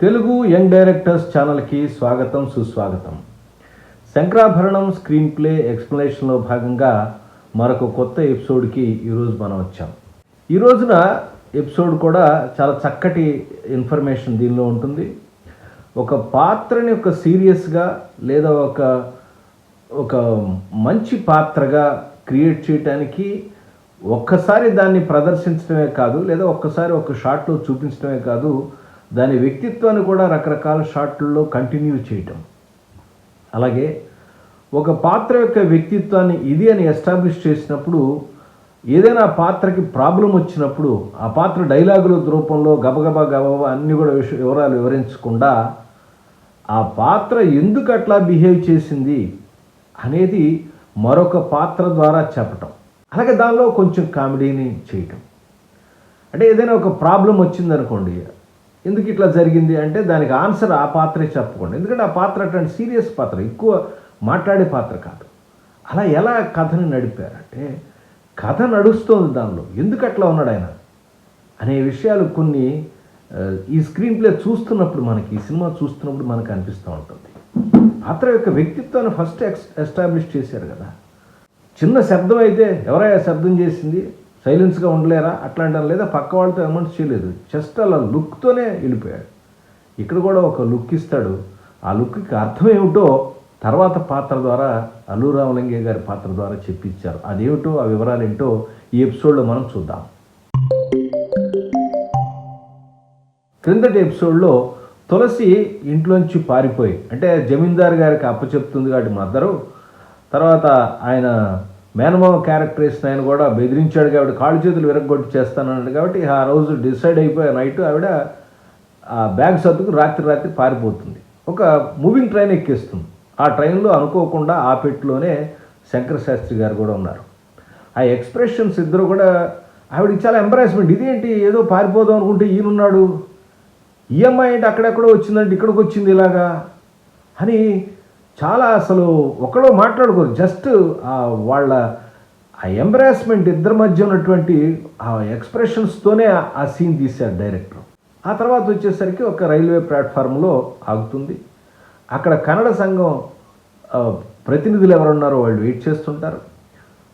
Telugu young directors ఛానల్కి స్వాగతం సుస్వాగతం. శంకరాభరణం స్క్రీన్ ప్లే ఎక్స్ప్లెనేషన్లో భాగంగా మరొక కొత్త ఎపిసోడ్కి ఈరోజు మనం వచ్చాం. ఈ రోజున ఎపిసోడ్ కూడా చాలా చక్కటి ఇన్ఫర్మేషన్ దీనిలో ఉంటుంది. ఒక పాత్రని ఒక సీరియస్గా లేదా ఒక ఒక మంచి పాత్రగా క్రియేట్ చేయటానికి ఒక్కసారి దాన్ని ప్రదర్శించడమే కాదు లేదా ఒక్కసారి ఒక షాట్లో చూపించడమే కాదు దాని వ్యక్తిత్వాన్ని కూడా రకరకాల షాట్లలో కంటిన్యూ చేయటం. అలాగే ఒక పాత్ర యొక్క వ్యక్తిత్వాన్ని ఇది అని ఎస్టాబ్లిష్ చేసినప్పుడు ఏదైనా పాత్రకి ప్రాబ్లం వచ్చినప్పుడు ఆ పాత్ర డైలాగుల రూపంలో గబగబా గబగబా అన్ని కూడా విష- వివరాలు వివరించకుండా ఆ పాత్ర ఎందుకు అట్లా బిహేవ్ చేసింది అనేది మరొక పాత్ర ద్వారా చెప్పటం. అలాగే దానిలో కొంచెం కామెడీని చేయటం. అంటే ఏదైనా ఒక ప్రాబ్లం వచ్చిందనుకోండి ఎందుకు ఇట్లా జరిగింది అంటే దానికి ఆన్సర్ ఆ పాత్రే చెప్పకుండా. ఎందుకంటే ఆ పాత్ర అటువంటి సీరియస్ పాత్ర ఎక్కువ మాట్లాడే పాత్ర కాదు. అలా ఎలా కథని నడిపారంటే కథ నడుస్తోంది దానిలో. ఎందుకు అట్లా ఉన్నాడు ఆయన? అనే విషయాలు కొన్ని ఈ స్క్రీన్ ప్లే చూస్తున్నప్పుడు మనకి ఈ సినిమా చూస్తున్నప్పుడు మనకు అనిపిస్తూ ఉంటుంది. పాత్ర యొక్క వ్యక్తిత్వాన్ని ఫస్ట్ ఎక్స్ ఎస్టాబ్లిష్ చేశారు కదా. చిన్న శబ్దం అయితే ఎవరైనా శబ్దం చేసింది? సైలెన్స్గా ఉండలేరా? అట్లాంటి లేదా పక్క వాళ్ళతో అమౌంట్ చేయలేదు. జస్ట్ అలా లుక్తోనే వెళ్ళిపోయాడు. ఇక్కడ కూడా ఒక లుక్ ఇస్తాడు. ఆ లుక్కి అర్థం ఏమిటో తర్వాత పాత్ర ద్వారా అల్లు రామలింగే గారి పాత్ర ద్వారా చెప్పించారు. అదేమిటో ఆ వివరాలు ఏంటో ఈ ఎపిసోడ్లో మనం చూద్దాం. క్రిందటి ఎపిసోడ్లో తులసి ఇంట్లోంచి పారిపోయి అంటే జమీందార్ గారికి అప్పచెప్తుంది కాబట్టి మదరు తర్వాత ఆయన మేనమామ క్యారెక్టర్ వేసిన ఆయన కూడా బెదిరించాడు కాబట్టి కాళ్ళు చేతులు విరగొట్టి చేస్తానన్నాడు కాబట్టి ఆ రోజు డిసైడ్ అయిపోయే నైట్ ఆవిడ ఆ బ్యాగ్ సర్దుకు రాత్రి రాత్రి పారిపోతుంది. ఒక మూవింగ్ ట్రైన్ ఎక్కేస్తుంది. ఆ ట్రైన్లో అనుకోకుండా ఆ పెట్టిలోనే శంకర శాస్త్రి గారు కూడా ఉన్నారు. ఆ ఎక్స్ప్రెషన్స్ ఇద్దరు కూడా ఆవిడకి చాలా ఎంబరాస్మెంట్ ఇదేంటి? ఏదో పారిపోదాం అనుకుంటే ఈయనున్నాడు. ఈఎంఐ అంటే అక్కడెక్కడో వచ్చిందంటే ఇక్కడికి వచ్చింది ఇలాగా అని చాలా అసలు ఒకడో మాట్లాడుకోరు. జస్ట్ వాళ్ళ ఆ ఎంబరాస్మెంట్ ఇద్దరి మధ్య ఉన్నటువంటి ఆ ఎక్స్ప్రెషన్స్తోనే ఆ సీన్ తీశారు డైరెక్టర్ ఆ తర్వాత వచ్చేసరికి ఒక రైల్వే ప్లాట్ఫామ్లో ఆగుతుంది. అక్కడ కన్నడ సంఘం ప్రతినిధులు ఎవరున్నారో వాళ్ళు వెయిట్ చేస్తుంటారు.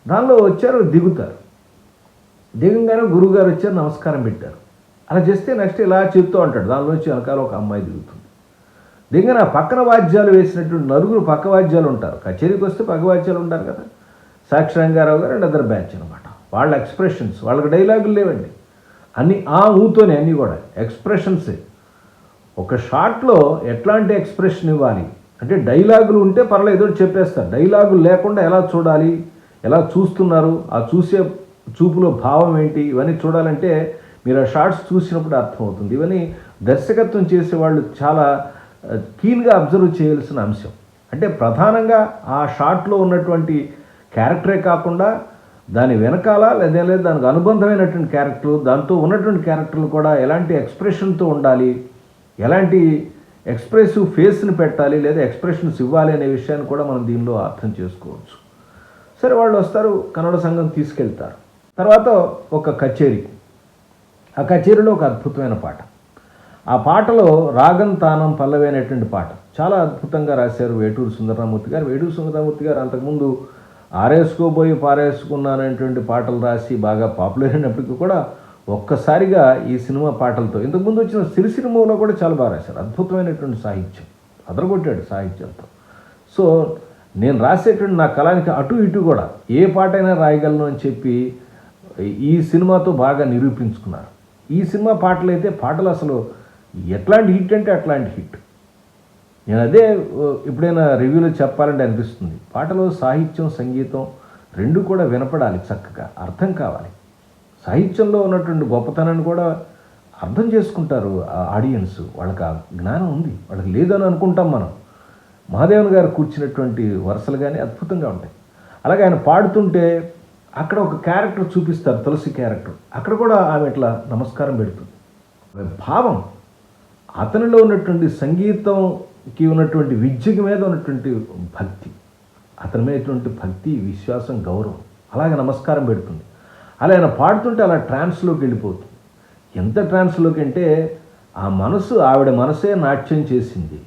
దానిలో వచ్చారు దిగుతారు. దిగంగానే గురువుగారు వచ్చారు నమస్కారం పెట్టారు. అలా చేస్తే నెక్స్ట్ ఇలా చెప్తూ ఉంటాడు. వచ్చి వెనకాల ఒక అమ్మాయి దిగుతుంది. దిగిన పక్కన వాద్యాలు వేసినటువంటి నలుగురు పక్క వాద్యాలు ఉంటారు. కచేరీకి వస్తే పక్క వాద్యాలు ఉంటారు కదా. సాక్షి రంగారావు గారు అండ్ అదర్ బ్యాచ్ అనమాట వాళ్ళ ఎక్స్ప్రెషన్స్ వాళ్ళకి డైలాగులు లేవండి. అన్ని ఆ ఊతోనే అన్నీ కూడా. ఎక్స్ప్రెషన్సే ఒక షాట్లో ఎట్లాంటి ఎక్స్ప్రెషన్ ఇవ్వాలి? అంటే డైలాగులు ఉంటే పర్లేదు చెప్పేస్తారు. డైలాగులు లేకుండా ఎలా చూడాలి? ఎలా చూస్తున్నారు? ఆ చూసే చూపులో భావం ఏంటి? ఇవన్నీ చూడాలంటే మీరు ఆ షార్ట్స్ చూసినప్పుడు అర్థమవుతుంది. ఇవన్నీ దర్శకత్వం చేసే వాళ్ళు చాలా కీన్గా అబ్జర్వ్ చేయాల్సిన అంశం. అంటే ప్రధానంగా ఆ షాట్లో ఉన్నటువంటి క్యారెక్టరే కాకుండా దాని వెనకాల లేదా లేదా దానికి అనుబంధమైనటువంటి క్యారెక్టర్ దాంతో ఉన్నటువంటి క్యారెక్టర్లు కూడా ఎలాంటి ఎక్స్ప్రెషన్తో ఉండాలి ఎలాంటి ఎక్స్ప్రెసివ్ ఫేస్ని పెట్టాలి లేదా ఎక్స్ప్రెషన్స్ ఇవ్వాలి అనే విషయాన్ని కూడా మనం దీనిలో అర్థం చేసుకోవచ్చు. సరే వాళ్ళు వస్తారు కన్నడ సంఘం తీసుకెళ్తారు. తర్వాత ఒక కచేరీ. ఆ కచేరీలో ఒక అద్భుతమైన పాట. ఆ పాటలో రాగం తానం పల్లవి అనేటువంటి పాట. చాలా అద్భుతంగా రాశారు వేటూరు సుందరరామూర్తి గారు. వేటూరు సుందరరామూర్తి గారు అంతకుముందు ఆరేసుకోబోయి పారేసుకున్నానటువంటి పాటలు రాసి బాగా పాపులర్ అయినప్పటికీ కూడా ఒక్కసారిగా ఈ సినిమా పాటలతో ఇంతకుముందు వచ్చిన సిరి సినిమాలో కూడా చాలా బాగా రాశారు. అద్భుతమైనటువంటి సాహిత్యం అదరగొట్టాడు సాహిత్యంతో. సో నేను రాసేటువంటి నా కళానికి అటు ఇటు కూడా ఏ పాటైనా రాయగలను అని చెప్పి ఈ సినిమాతో బాగా నిరూపించుకున్నారు. ఈ సినిమా పాటలు అయితే పాటలు అసలు ఎట్లాంటి హిట్ అంటే అట్లాంటి హిట్ నేను అదే ఎప్పుడైనా రివ్యూలో చెప్పాలంటే అనిపిస్తుంది. పాటలో సాహిత్యం సంగీతం రెండు కూడా వినపడాలి చక్కగా అర్థం కావాలి. సాహిత్యంలో ఉన్నటువంటి గొప్పతనాన్ని కూడా అర్థం చేసుకుంటారు ఆ ఆడియన్స్ వాళ్ళకి ఆ జ్ఞానం ఉంది. వాళ్ళకి లేదని అనుకుంటాం మనం. మహాదేవన్ గారు కూర్చున్నటువంటి వరుసలు కానీ అద్భుతంగా ఉంటాయి. అలాగే ఆయన పాడుతుంటే అక్కడ ఒక క్యారెక్టర్ చూపిస్తారు తులసి క్యారెక్టర్ అక్కడ కూడా ఆమె ఇట్లా నమస్కారం పెడుతుంది. భావం అతనిలో ఉన్నటువంటి సంగీతంకి ఉన్నటువంటి విద్యకి మీద ఉన్నటువంటి భక్తి అతని మీదటువంటి భక్తి విశ్వాసం గౌరవం. అలాగే నమస్కారం పెడుతుంది. అలా ఆయన పాడుతుంటే అలా ట్రాన్స్లోకి వెళ్ళిపోతుంది. ఎంత ట్రాన్స్లోకి అంటే ఆ మనసు ఆవిడ మనసే నాట్యం చేసింది.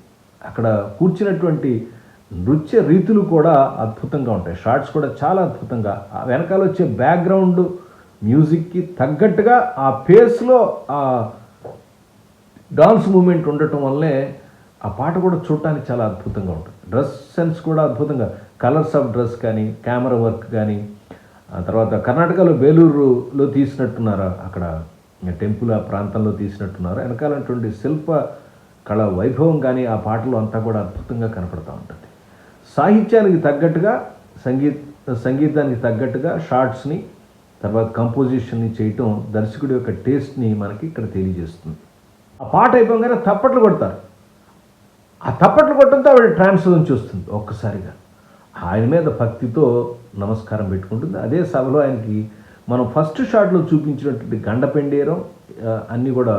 అక్కడ కూర్చున్నటువంటి నృత్య రీతులు కూడా అద్భుతంగా ఉంటాయి. షార్ట్స్ కూడా చాలా అద్భుతంగా. ఆ వెనకాల వచ్చే బ్యాక్గ్రౌండ్ మ్యూజిక్కి తగ్గట్టుగా ఆ పేస్లో ఆ డాన్స్ మూమెంట్ ఉండటం వల్లే ఆ పాట కూడా చూడటానికి చాలా అద్భుతంగా ఉంటుంది. డ్రెస్ సెన్స్ కూడా అద్భుతంగా. కలర్స్ ఆఫ్ డ్రెస్ కానీ కెమెరా వర్క్ కానీ ఆ తర్వాత కర్ణాటకలో బేలూరులో తీసినట్టున్నారు అక్కడ టెంపుల్ ఆ ప్రాంతంలో తీసినట్టున్నారు. వెనకాలటువంటి శిల్ప కళ వైభవం కానీ ఆ పాటలు అంతా కూడా అద్భుతంగా కనపడుతూ ఉంటుంది. సాహిత్యానికి తగ్గట్టుగా సంగీత సంగీతానికి తగ్గట్టుగా షార్ట్స్ని తర్వాత కంపోజిషన్ని చేయటం దర్శకుడి యొక్క టేస్ట్ని మనకి ఇక్కడ తెలియజేస్తుంది. ఆ పాట అయిపోగానే తప్పట్లు కొడతారు. ఆ తప్పట్లు కొట్టడంతో ఆవిడ ట్రాన్స్ఫర్ చూస్తుంది ఒక్కసారిగా. ఆయన మీద భక్తితో నమస్కారం పెట్టుకుంటుంది. అదే సభలో ఆయనకి మనం ఫస్ట్ షాట్లో చూపించినటువంటి గండపెండేరం అన్నీ కూడా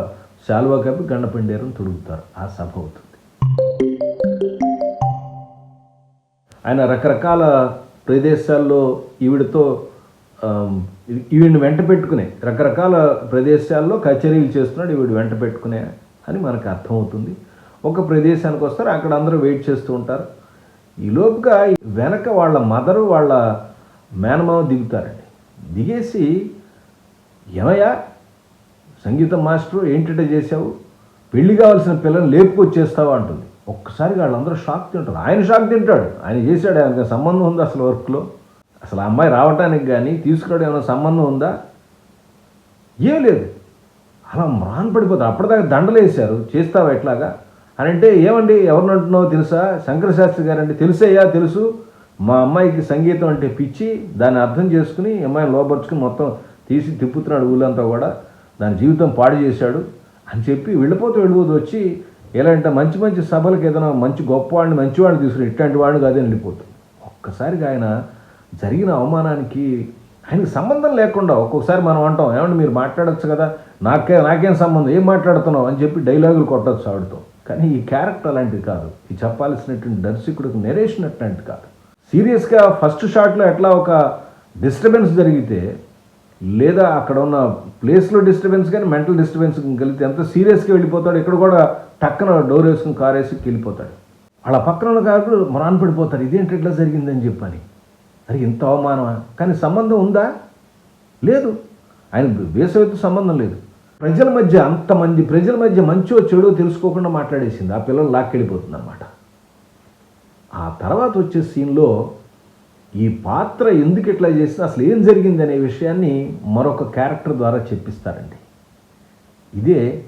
శాలువా కప్పి గండపెండేరం తొడుగుతారు. ఆ సభ అవుతుంది. ఆయన రకరకాల ప్రదేశాల్లో ఈవిడతో ఈవిడిని వెంట పెట్టుకునే రకరకాల ప్రదేశాల్లో కచేరీలు చేస్తున్నాడు ఈవిడ వెంట పెట్టుకునే అని మనకు అర్థమవుతుంది. ఒక ప్రదేశానికి వస్తారు అక్కడ అందరూ వెయిట్ చేస్తూ ఉంటారు. ఈలోపుగా వెనక వాళ్ళ మదరు వాళ్ళ మేనమామ దిగుతారండి. దిగేసి ఏమయ్యా సంగీతం మాస్టరు ఏంటంటే చేసావు పెళ్ళి కావాల్సిన పిల్లల్ని లేపుకొచ్చేస్తావా? అంటుంది. ఒక్కసారి వాళ్ళందరూ షాక్ తింటారు. ఆయన షాక్ తింటాడు. ఆయన చేశాడు ఆయనకు సంబంధం ఉంది అసలు వర్క్లో. అసలు ఆ అమ్మాయి రావటానికి కానీ తీసుకురావడం ఏమైనా సంబంధం ఉందా? ఏం లేదు. అలా మ్రాన్ పడిపోతుంది అప్పటిదాకా దండలేసారు చేస్తావా ఎట్లాగా అని అంటే ఏమండి ఎవరిని అంటున్నావో తెలుసా? శంకరశాస్త్రి గారు అంటే తెలుసయ్యా తెలుసు. మా అమ్మాయికి సంగీతం అంటే పిచ్చి. దాన్ని అర్థం చేసుకుని అమ్మాయిని లోపరుచుకుని మొత్తం తీసి తిప్పుతున్నాడు ఊళ్ళంతా కూడా. దాని జీవితం పాడు చేశాడు. అని చెప్పి వెళ్ళిపోతూ వెళ్ళిపోతూ వచ్చి ఎలాంటి మంచి మంచి సభలకు ఏదైనా మంచి గొప్పవాడిని మంచివాడిని తీసుకుని ఇట్లాంటి వాడిని కాదని వెళ్ళిపోతుంది ఒక్కసారిగా ఆయన జరిగిన అవమానానికి ఆయనకి సంబంధం లేకుండా ఒక్కొక్కసారి మనం అంటాం ఏమంటే మీరు మాట్లాడొచ్చు కదా? నాకే నాకేం సంబంధం? ఏం మాట్లాడుతున్నావు? అని చెప్పి డైలాగులు కొట్టచ్చు ఆవిడతో. కానీ ఈ క్యారెక్టర్ అలాంటిది కాదు. ఈ చెప్పాల్సినటువంటి దర్శకుడికి నెరేషన్ అట్లాంటి కాదు. సీరియస్గా ఫస్ట్ షాట్లో ఎట్లా ఒక డిస్టర్బెన్స్ జరిగితే లేదా అక్కడ ఉన్న ప్లేస్లో డిస్టర్బెన్స్ కానీ మెంటల్ డిస్టర్బెన్స్ కలిగితే ఎంత సీరియస్గా వెళ్ళిపోతాడు ఇక్కడ కూడా టక్కన డోర్ వేసుకుని కార్ వేసి వెళ్ళిపోతాడు. వాళ్ళ పక్కన ఉన్న కారు మొరాన్ పడిపోతారు ఇదేంటి ఇట్లా జరిగిందని చెప్పని. అరే ఇంత అవమానమా? కానీ సంబంధం ఉందా? లేదు. ఆయన వేసవితో సంబంధం లేదు. ప్రజల మధ్య అంతమంది ప్రజల మధ్య మంచో చెడో తెలుసుకోకుండా మాట్లాడేసింది. ఆ పిల్లలు లాక్కెళ్ళిపోతుంది అనమాట ఆ తర్వాత వచ్చే సీన్లో ఈ పాత్ర ఎందుకు ఇట్లా చేసింది అసలు ఏం జరిగింది అనే విషయాన్ని మరొక క్యారెక్టర్ ద్వారా చెప్పిస్తారండి. ఇదే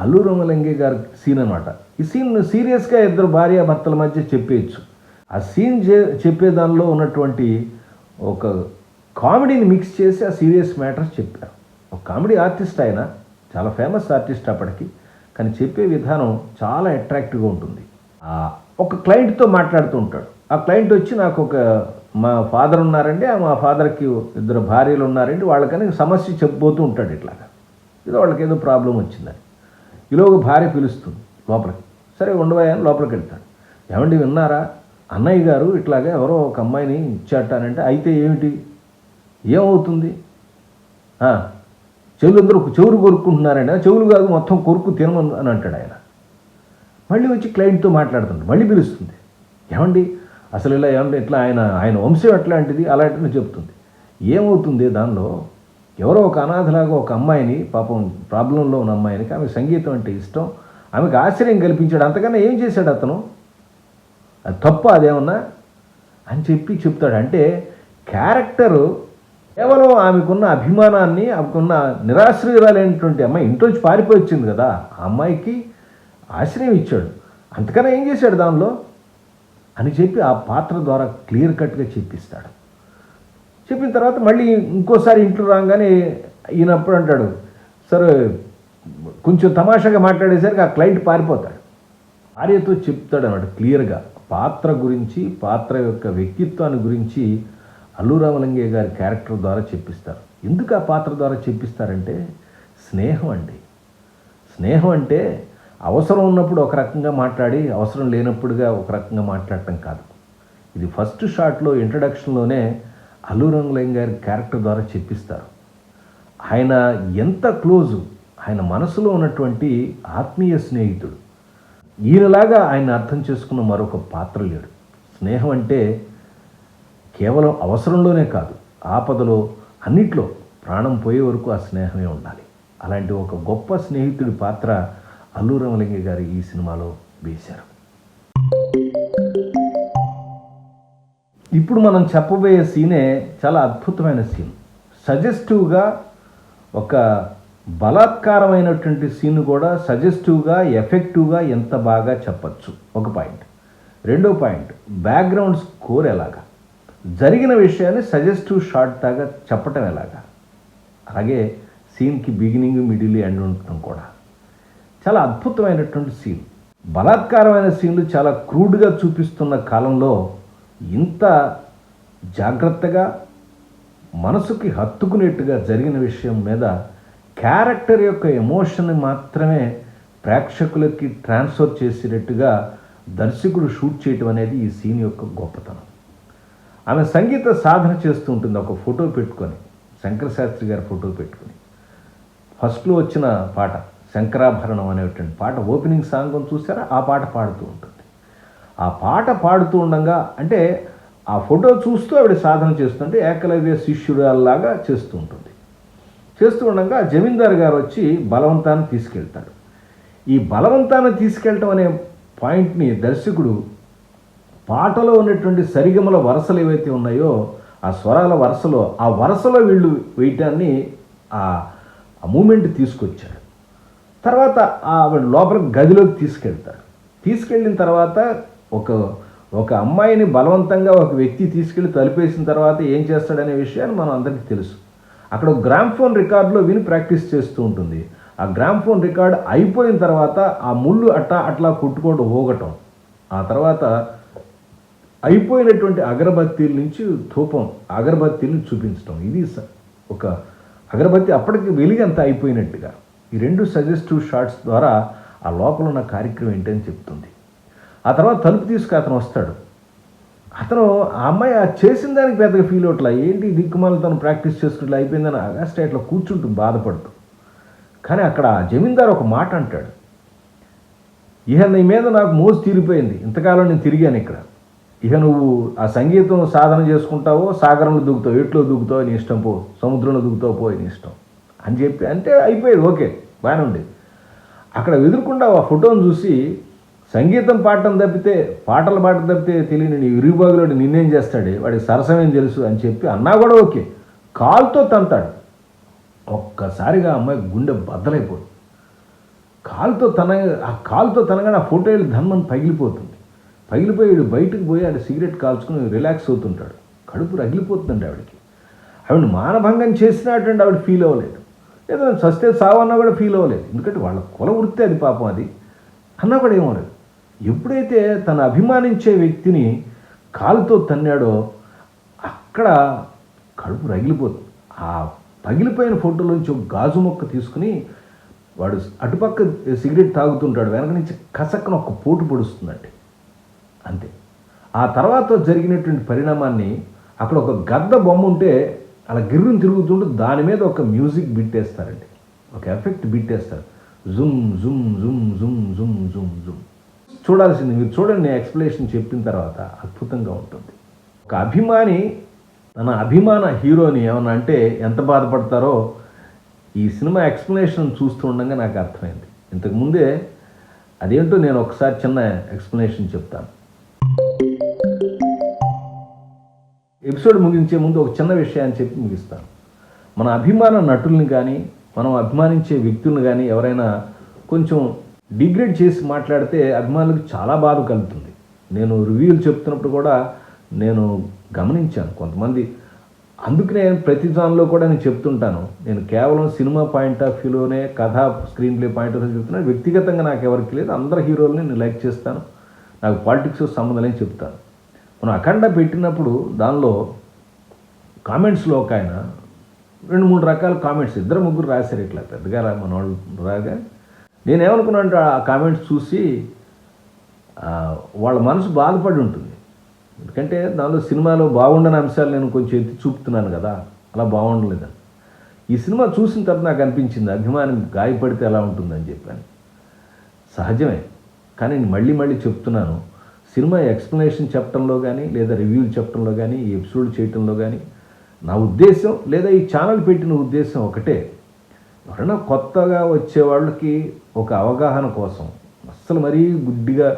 అల్లు రామలింగే గారి సీన్ అనమాట ఈ సీన్ సీరియస్గా ఇద్దరు భార్యాభర్తల మధ్య చెప్పేయచ్చు. ఆ సీన్ చే చెప్పే దానిలో ఉన్నటువంటి ఒక కామెడీని మిక్స్ చేసి ఆ సీరియస్ మ్యాటర్స్ చెప్పారు. ఒక కామెడీ ఆర్టిస్ట్ ఆయన చాలా ఫేమస్ ఆర్టిస్ట్ అప్పటికి కానీ చెప్పే విధానం చాలా అట్రాక్టివ్గా ఉంటుంది. ఆ ఒక క్లయింట్తో మాట్లాడుతూ ఉంటాడు. ఆ క్లయింట్ వచ్చి నాకు ఒక మా ఫాదర్ ఉన్నారండి ఆ మా ఫాదర్కి ఇద్దరు భార్యలు ఉన్నారండి వాళ్ళకని సమస్య చెప్పబోతూ ఉంటాడు ఇట్లాగా. ఏదో వాళ్ళకి ఏదో ప్రాబ్లం వచ్చిందని. ఈలోగా భార్య పిలుస్తుంది లోపలికి. సరే ఉండబోయని అని లోపలికి వెళ్తాడు. ఏమండి విన్నారా? అన్నయ్య గారు ఇట్లాగా ఎవరో ఒక అమ్మాయిని ఇచ్చాటానంటే అయితే ఏమిటి? ఏమవుతుంది? చెవులు అందరూ చెవులు కొరుక్కుంటున్నారండి. చెవులు కాదు మొత్తం కొరుకు తినమని అని అంటాడు ఆయన. మళ్ళీ వచ్చి క్లయింట్తో మాట్లాడుతుంది మళ్ళీ పిలుస్తుంది. ఏమండి? అసలు ఇలా ఏమంటే ఇట్లా ఆయన ఆయన వంశం ఎట్లాంటిది అలాంటిది చెప్తుంది. ఏమవుతుంది దానిలో? ఎవరో ఒక అనాథలాగా ఒక అమ్మాయిని పాపం ప్రాబ్లంలో ఉన్న అమ్మాయినికి ఆమె సంగీతం అంటే ఇష్టం. ఆమెకు ఆశ్చర్యం కల్పించాడు. అంతకన్నా ఏం చేశాడు అతను? అది తప్ప అదేమన్నా? అని చెప్పి చెప్తాడు. అంటే క్యారెక్టరు కేవలం ఆమెకున్న అభిమానాన్ని ఆమెకున్న నిరాశ్రయురాలైనటువంటి అమ్మాయి ఇంట్లోంచి పారిపోయి వచ్చింది కదా ఆ అమ్మాయికి ఆశ్రయం ఇచ్చాడు. అంతకన్నా ఏం చేశాడు దానిలో? అని చెప్పి ఆ పాత్ర ద్వారా క్లియర్ కట్గా చెప్పిస్తాడు. చెప్పిన తర్వాత మళ్ళీ ఇంకోసారి ఇంట్లో రాగానే ఈయనప్పుడు అంటాడు సరే కొంచెం తమాషాగా మాట్లాడేసరికి ఆ క్లయింట్ పారిపోతాడు. భార్యతో చెప్తాడు అన్నాడు క్లియర్గా. పాత్ర గురించి పాత్ర యొక్క వ్యక్తిత్వాన్ని గురించి అల్లు రామలింగే గారి క్యారెక్టర్ ద్వారా చెప్పిస్తారు. ఎందుకు ఆ పాత్ర ద్వారా చెప్పిస్తారంటే స్నేహం అండి. స్నేహం అంటే అవసరం ఉన్నప్పుడు ఒక రకంగా మాట్లాడి అవసరం లేనప్పుడుగా ఒక రకంగా మాట్లాడటం కాదు. ఇది ఫస్ట్ షాట్లో ఇంట్రడక్షన్లోనే అల్లు రంగులయ్య గారి క్యారెక్టర్ ద్వారా చెప్పిస్తారు. ఆయన ఎంత క్లోజు ఆయన మనసులో ఉన్నటువంటి ఆత్మీయ స్నేహితుడు. ఈయనలాగా ఆయన అర్థం చేసుకున్న మరొక పాత్ర లేడు. స్నేహం అంటే కేవలం అవసరంలోనే కాదు ఆపదలో అన్నిట్లో ప్రాణం పోయే వరకు ఆ స్నేహమే ఉండాలి. అలాంటి ఒక గొప్ప స్నేహితుడి పాత్ర అల్లు రామలింగ గారు ఈ సినిమాలో వేశారు. ఇప్పుడు మనం చెప్పబోయే సీనే చాలా అద్భుతమైన సీన్. సజెస్టివ్గా ఒక బలాత్కారమైనటువంటి సీన్ కూడా సజెస్టివ్గా ఎఫెక్టివ్గా ఎంత బాగా చెప్పచ్చు? ఒక పాయింట్. రెండో పాయింట్ బ్యాక్గ్రౌండ్ స్కోర్ ఎలాగా? జరిగిన విషయాన్ని సజెస్టివ్ షార్ట్ దాకా చెప్పటం ఎలాగా? అలాగే సీన్కి బిగినింగ్ మిడిల్ ఎండ్ ఉండటం కూడా. చాలా అద్భుతమైనటువంటి సీన్. బలాత్కారమైన సీన్లు చాలా క్రూడ్గా చూపిస్తున్న కాలంలో ఇంత జాగ్రత్తగా మనసుకి హత్తుకునేట్టుగా జరిగిన విషయం మీద క్యారెక్టర్ యొక్క ఎమోషన్ని మాత్రమే ప్రేక్షకులకి ట్రాన్స్ఫర్ చేసేటట్టుగా దర్శకుడు షూట్ చేయటం అనేది ఈ సీన్ యొక్క గొప్పతనం. ఆమె సంగీత సాధన చేస్తూ ఉంటుంది ఒక ఫోటో పెట్టుకొని శంకర శాస్త్రి గారి ఫోటో పెట్టుకొని. ఫస్ట్లో వచ్చిన పాట శంకరాభరణం అనేటువంటి పాట ఓపెనింగ్ సాంగ్ చూసారా? ఆ పాట పాడుతూ ఉంటుంది. ఆ పాట పాడుతూ ఉండగా అంటే ఆ ఫోటో చూస్తూ ఆవిడ సాధన చేస్తుంటే ఏకలవ్య శిష్యురాల్లాగా చేస్తూ ఉంటుంది. చేస్తూ ఉండగా జమీందారు గారు వచ్చి బలవంతాన్ని తీసుకెళ్తాడు. ఈ బలవంతాన్ని తీసుకెళ్ళటం అనే పాయింట్ని దర్శకుడు పాటలో ఉన్నటువంటి సరిగమల వరసలు ఏవైతే ఉన్నాయో ఆ స్వరాల వరుసలో ఆ వరుసలో వీళ్ళు వేయటాన్ని ఆ మూమెంట్ తీసుకొచ్చాడు. తర్వాత ఆవిడ లోపల గదిలోకి తీసుకెళ్తాడు. తీసుకెళ్ళిన తర్వాత ఒక ఒక అమ్మాయిని బలవంతంగా ఒక వ్యక్తి తీసుకెళ్ళి తలిపేసిన తర్వాత ఏం చేస్తాడనే విషయాన్ని మనం అందరికీ తెలుసు. అక్కడ ఒక రికార్డులో విని ప్రాక్టీస్ చేస్తూ ఉంటుంది. ఆ గ్రామ్ఫోన్ రికార్డ్ అయిపోయిన తర్వాత ఆ ముళ్ళు అట్లా అట్లా కుట్టుకోవడం ఊగటం ఆ తర్వాత అయిపోయినటువంటి అగరబత్తీల నుంచి ధూపం అగరబత్తీలను చూపించడం ఇది స- ఒక అగరబత్తి అప్పటికి వెలిగి అంత అయిపోయినట్టుగా. ఈ రెండు సజెస్టివ్ షార్ట్స్ ద్వారా ఆ లోపల ఉన్న కార్యక్రమం ఏంటని చెప్తుంది. ఆ తర్వాత తలుపు తీసుకు అతను వస్తాడు. అతను ఆ అమ్మాయి చేసిన దానికి పెద్దగా ఫీల్ అవట్లా. ఏంటి దిక్కుమాల తను ప్రాక్టీస్ చేసుకుంటే అయిపోయిందని అగస్ట్ ఇట్లా కూర్చుంటూ బాధపడుతూ. కానీ అక్కడ జమీందారు ఒక మాట అంటాడు. ఇక నీ మీద నాకు మోజు తీరిపోయింది. ఇంతకాలం నేను తిరిగాను ఇక్కడ. ఇక నువ్వు ఆ సంగీతం సాధన చేసుకుంటావో సాగరంలో దూకుతావు ఎట్లో దూకుతావు నీ ఇష్టం పో. సముద్రంలో దూకుతావు పో నీ ఇష్టం. అని చెప్పి అంటే అయిపోయేది ఓకే బాగానే ఉండేది అక్కడ ఎదురుకుండా ఆ ఫోటోను చూసి సంగీతం పాడటం తప్పితే పాటలు పాడటం తప్పితే తెలియని నీ ఇరుగుబాగులోడు నిన్నేం చేస్తాడే? వాడికి సరసమేం తెలుసు అని చెప్పి అన్నా కూడా ఓకే. కాలుతో తంతాడు. ఒక్కసారిగా అమ్మాయి గుండె బద్దలైపోతుంది. కాలుతో తన ఆ కాలుతో తనగానే ఆ ఫోటో వెళ్ళి ధన్మని పగిలిపోతుంది. పగిలిపోయి వీడు బయటకు పోయి ఆడ సిగరెట్ కాల్చుకుని రిలాక్స్ అవుతుంటాడు. కడుపు రగిలిపోతుందండి ఆవిడకి. ఆవిడ మానభంగం చేసినటువంటి ఆవిడ ఫీల్ అవ్వలేదు. లేదా సస్తే సావన్నా కూడా ఫీల్ అవ్వలేదు. ఎందుకంటే వాళ్ళ కుల వృత్తి అది పాపం అది. అన్నా కూడా ఏమవలేదు ఎప్పుడైతే తను అభిమానించే వ్యక్తిని కాలుతో తన్నాడో అక్కడ కడుపు రగిలిపోతుంది. ఆ పగిలిపోయిన ఫోటోలోంచి ఒక గాజు మొక్క తీసుకుని వాడు అటుపక్క సిగరెట్ తాగుతుంటాడు వెనక నుంచి కసక్కన ఒక పోటు పొడుస్తుందండి. అంతే. ఆ తర్వాత జరిగినటువంటి పరిణామాన్ని అక్కడ ఒక గద్ద బొమ్మ ఉంటే అలా గిర్రును తిరుగుతుంటే దాని మీద ఒక మ్యూజిక్ బిట్టేస్తారండి ఒక ఎఫెక్ట్ బిట్టేస్తారు జుమ్ జుమ్ జుమ్ జుమ్ జుమ్ చూడాల్సింది. మీరు చూడండి నేను ఎక్స్ప్లెనేషన్ చెప్పిన తర్వాత అద్భుతంగా ఉంటుంది. ఒక అభిమాని తన అభిమాన హీరోని ఏమన్నా అంటే ఎంత బాధపడతారో ఈ సినిమా ఎక్స్ప్లెనేషన్ చూస్తుండగా నాకు అర్థమైంది. ఇంతకుముందే అదేంటో నేను ఒకసారి చిన్న ఎక్స్ప్లెనేషన్ చెప్తాను. ఎపిసోడ్ ముగించే ముందు ఒక చిన్న విషయాన్ని చెప్పి ముగిస్తాను. మన అభిమాన నటుల్ని కానీ మనం అభిమానించే వ్యక్తులను కానీ ఎవరైనా కొంచెం డిగ్రేడ్ చేసి మాట్లాడితే అభిమానులకు చాలా బాధ కలుగుతుంది. నేను రివ్యూలు చెప్తున్నప్పుడు కూడా నేను గమనించాను కొంతమంది. అందుకనే ప్రతి దానిలో కూడా నేను చెప్తుంటాను. నేను కేవలం సినిమా పాయింట్ ఆఫ్ వ్యూలోనే కథ screenplay point of view చెప్తున్నాను. వ్యక్తిగతంగా నాకు ఎవరికి లేదు. అందరు హీరోలని నేను లైక్ చేస్తాను. నాకు పాలిటిక్స్ సంబంధం లేని చెప్తాను. మనం అఖండ పెట్టినప్పుడు దానిలో కామెంట్స్లో ఒక ఆయన రెండు మూడు రకాల కామెంట్స్ ఇద్దరు ముగ్గురు రాశారు ఇట్లా పెద్దగా రా మన వాళ్ళు రాగా నేనేమనుకున్నా అంటే ఆ కామెంట్స్ చూసి వాళ్ళ మనసు బాధపడి ఉంటుంది. ఎందుకంటే దానిలో సినిమాలో బాగుండని అంశాలు నేను కొంచెం ఎత్తి చూపుతున్నాను కదా అలా బాగుండలేదని. ఈ సినిమా చూసిన తర్వాత నాకు అనిపించింది అభిమానం గాయపడితే ఎలా ఉంటుందని చెప్పాను. సహజమే కానీ నేను మళ్ళీ మళ్ళీ చెప్తున్నాను సినిమా ఎక్స్ప్లెనేషన్ చెప్పడంలో కానీ లేదా రివ్యూలు చెప్పడంలో కానీ ఈ ఎపిసోడ్ చేయటంలో కానీ నా ఉద్దేశం లేదా ఈ ఛానల్ పెట్టిన ఉద్దేశం ఒకటే. ఎవరైనా కొత్తగా వచ్చే వాళ్ళకి ఒక అవగాహన కోసం అస్సలు మరీ గుడ్డిగా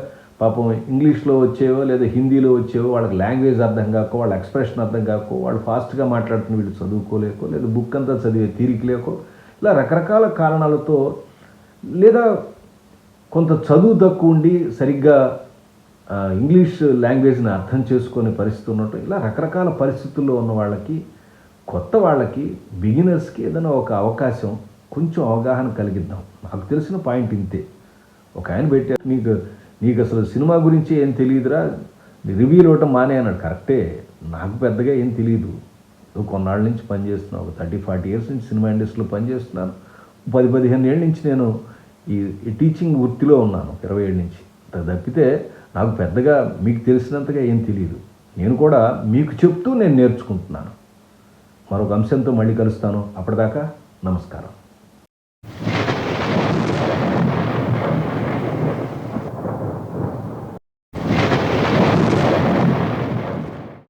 పాపం ఇంగ్లీష్లో వచ్చేవో లేదా హిందీలో వచ్చేవో వాళ్ళకి లాంగ్వేజ్ అర్థం కాకో వాళ్ళ ఎక్స్ప్రెషన్ అర్థం కాకో వాళ్ళు ఫాస్ట్గా మాట్లాడుతున్న వీళ్ళు చదువుకోలేకో లేదా బుక్ అంతా చదివే తీరిక లేకో ఇలా రకరకాల కారణాలతో లేదా కొంత చదువు తక్కువ ఉండి సరిగ్గా ఇంగ్లీష్ లాంగ్వేజ్ని అర్థం చేసుకునే పరిస్థితి ఉన్నట్టు ఇలా రకరకాల పరిస్థితుల్లో ఉన్న వాళ్ళకి కొత్త వాళ్ళకి బిగినర్స్కి ఏదైనా ఒక అవకాశం కొంచెం అవగాహన కలిగిద్దాం. నాకు తెలిసిన పాయింట్ ఇంతే. ఒక ఆయన పెట్టారు నీకు నీకు అసలు సినిమా గురించి ఏం తెలియదురా? రివ్యూలు ఇవ్వటం మానే అన్నాడు. కరెక్టే. నాకు పెద్దగా ఏం తెలియదు నువ్వు కొన్నాళ్ళ నుంచి పనిచేస్తున్నావు ఒక థర్టీ ఫార్టీ ఇయర్స్ నుంచి సినిమా ఇండస్ట్రీలో పనిచేస్తున్నాను పది పదిహేను ఏళ్ళ నుంచి నేను ఈ టీచింగ్ వృత్తిలో ఉన్నాను ఇరవై ఏళ్ళ నుంచి. తప్పితే నాకు పెద్దగా మీకు తెలిసినంతగా ఏం తెలియదు నేను కూడా మీకు చెప్తూ నేను నేర్చుకుంటున్నాను. మరొక అంశంతో మళ్ళీ కలుస్తాను. అప్పటిదాకా నమస్కారం.